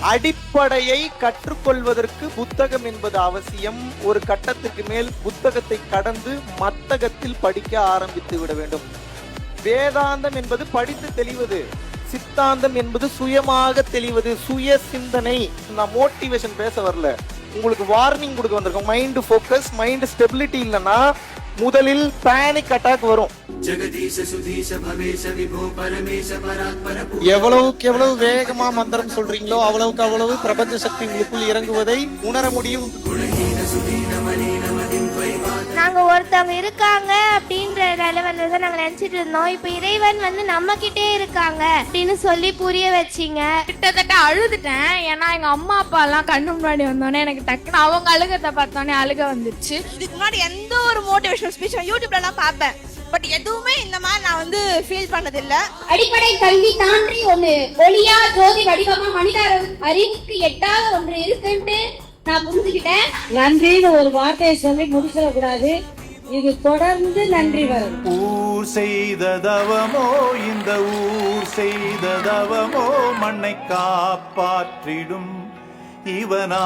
அடிப்படையை கற்றுக்கொள்வதற்கு புத்தகம் என்பது அவசியம். ஒரு கட்டத்துக்கு மேல் புத்தகத்தை கடந்து மத்தகத்தில் படிக்க ஆரம்பித்து விட வேண்டும். வேதாந்தம் என்பது படித்து தெளிவது. சித்தாந்தம் என்பது சுயமாக தெளிவது. சுய சிந்தனை. நான் மோட்டிவேஷன் பேச வரல. உங்களுக்கு வார்னிங் கொடுக்க வந்திருக்கோம். மைண்ட் ஃபோக்கஸ் மைண்ட் ஸ்டெபிலிட்டி இல்லைன்னா முதலில் பேனிக் அட்டாக் வரும். எவ்வளவுக்கு எவ்வளவு வேகமா மந்திரம் சொல்றீங்களோ அவ்வளவுக்கு அவ்வளவு பிரபஞ்ச சக்தி உங்களுக்குள் இறங்குவதை உணர முடியும். நாங்க ஒருத்தவங்க இருக்காங்க. லெவல்ல தான் நாங்க நினைச்சிட்டு இருந்தோம். இப்ப இறைவன் வந்து நம்ம கிட்டே இருக்காங்க அப்படின்னு சொல்லி புரிய வச்சீங்க. கிட்டத்தட்ட அழுதுட்டேன். ஏன்னா எங்க அம்மா அப்பா எல்லாம் கண்ணு முன்னாடி வந்தோடனே எனக்கு டக்குன்னு அவங்க அழுகத்தை பார்த்தோன்னே அழுக வந்துருச்சு. இதுக்கு முன்னாடி எந்த ஒரு மோட்டிவேஷனல் ஸ்பீச் யூடியூப்ல எல்லாம் பார்ப்பேன். பட் எதுவுமே இந்த மாதிரி நான் வந்து ஃபீல் பண்ணதில்ல. அடிப்படை கல்வி தாண்டி ஒண்ணு. ஒளியா ஜோதி வடிவமா மனித அறிவு- அறிவுக்கு எட்டாத ஒன்று இருக்குன்ட்டு நான் புரிஞ்சுக்கிட்டேன். நன்றின்னு ஒரு வார்த்தையை சொல்லி முடிச்சிடக்கூடாது. இது தொடர்ந்து நன்றி வரும் ஊர் செய்த தவமோ இந்த ஊர் செய்த தவமோ மண்ணை காப்பாற்றிடும் இவனா